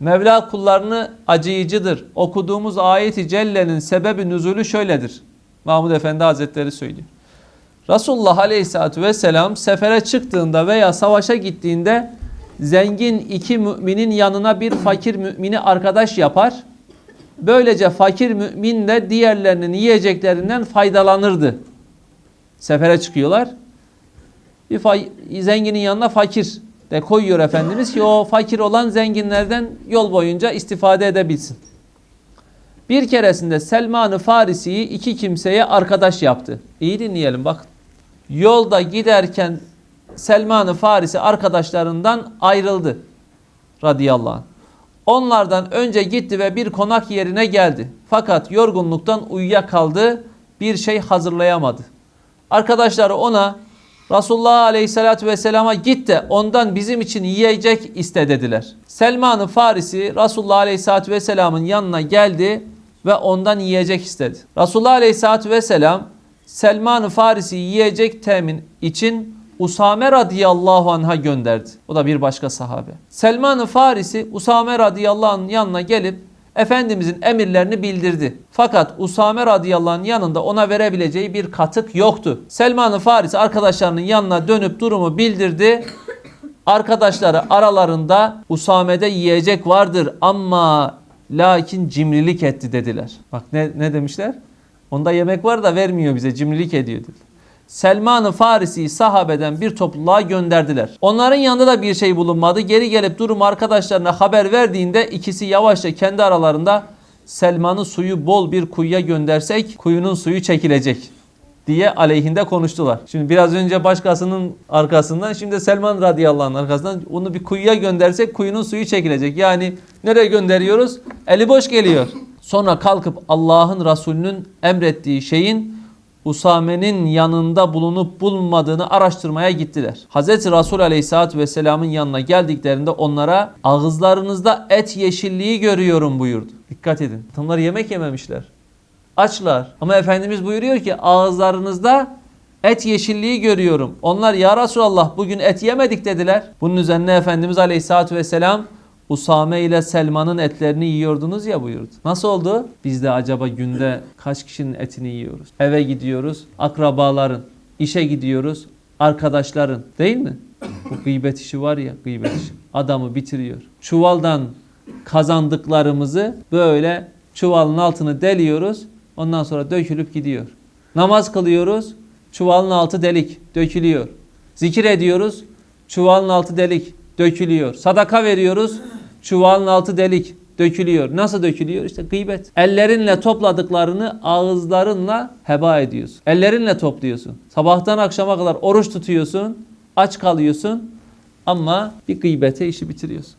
Mevla kullarını acıyıcıdır. Okuduğumuz ayeti cellenin sebebi nüzulü şöyledir. Mahmud Efendi Hazretleri söylüyor. Resulullah Aleyhisselatü Vesselam sefere çıktığında veya savaşa gittiğinde zengin iki müminin yanına bir fakir mümini arkadaş yapar. Böylece fakir mümin de diğerlerinin yiyeceklerinden faydalanırdı. Sefere çıkıyorlar. Bir zenginin yanına fakir de koyuyor Efendimiz ki o fakir olan zenginlerden yol boyunca istifade edebilsin. Bir keresinde Selman-ı Farisi'yi iki kimseye arkadaş yaptı. İyi dinleyelim bak. Yolda giderken Selman-ı Farisi arkadaşlarından ayrıldı. Radıyallahu anh. Onlardan önce gitti ve bir konak yerine geldi. Fakat yorgunluktan uyuyakaldı. Bir şey hazırlayamadı. Arkadaşları ona Resulullah Aleyhisselatü Vesselam'a git de ondan bizim için yiyecek iste dediler. Selman-ı Farisi Resulullah Aleyhisselatü Vesselam'ın yanına geldi ve ondan yiyecek istedi. Resulullah Aleyhisselatü Vesselam Selman-ı Farisi yiyecek temin için Usame radıyallahu anh'a gönderdi. O da bir başka sahabe. Selman-ı Farisi Usame radıyallahu anh'ın yanına gelip Efendimizin emirlerini bildirdi. Fakat Usame radıyallahu anh'ın yanında ona verebileceği bir katık yoktu. Selman-ı Farisi arkadaşlarının yanına dönüp durumu bildirdi. Arkadaşları aralarında Usame'de yiyecek vardır ama lakin cimrilik etti dediler. Bak ne, ne demişler? Onda yemek var da vermiyor bize cimrilik ediyor dedi. Selman-ı Farisi'yi sahabeden bir topluluğa gönderdiler. Onların yanında da bir şey bulunmadı. Geri gelip durumu arkadaşlarına haber verdiğinde ikisi yavaşça kendi aralarında Selman'ı suyu bol bir kuyuya göndersek kuyunun suyu çekilecek diye aleyhinde konuştular. Şimdi biraz önce başkasının arkasından şimdi Selman radıyallahu anh arkasından onu bir kuyuya göndersek kuyunun suyu çekilecek. Yani nereye gönderiyoruz? Eli boş geliyor. Sonra kalkıp Allah'ın Resulünün emrettiği şeyin Usame'nin yanında bulunup bulunmadığını araştırmaya gittiler. Hz. Resul Aleyhisselatü Vesselam'ın yanına geldiklerinde onlara ağızlarınızda et yeşilliği görüyorum buyurdu. Dikkat edin. Onlar yemek yememişler. Açlar. Ama Efendimiz buyuruyor ki ağızlarınızda et yeşilliği görüyorum. Onlar ya Resulallah bugün et yemedik dediler. Bunun üzerine Efendimiz Aleyhisselatü Vesselam Usame ile Selman'ın etlerini yiyordunuz ya buyurdu. Nasıl oldu? Biz de acaba günde kaç kişinin etini yiyoruz? Eve gidiyoruz, akrabaların, işe gidiyoruz, arkadaşların değil mi? Bu gıybet işi var ya gıybet işi. Adamı bitiriyor. Çuvaldan kazandıklarımızı böyle çuvalın altını deliyoruz. Ondan sonra dökülüp gidiyor. Namaz kılıyoruz. Çuvalın altı delik, dökülüyor. Zikir ediyoruz. Çuvalın altı delik, dökülüyor. Sadaka veriyoruz. Çuvalın altı delik, dökülüyor. Nasıl dökülüyor? İşte gıybet. Ellerinle topladıklarını ağızlarınla heba ediyorsun. Ellerinle topluyorsun. Sabahtan akşama kadar oruç tutuyorsun. Aç kalıyorsun. Ama bir gıybete işi bitiriyorsun.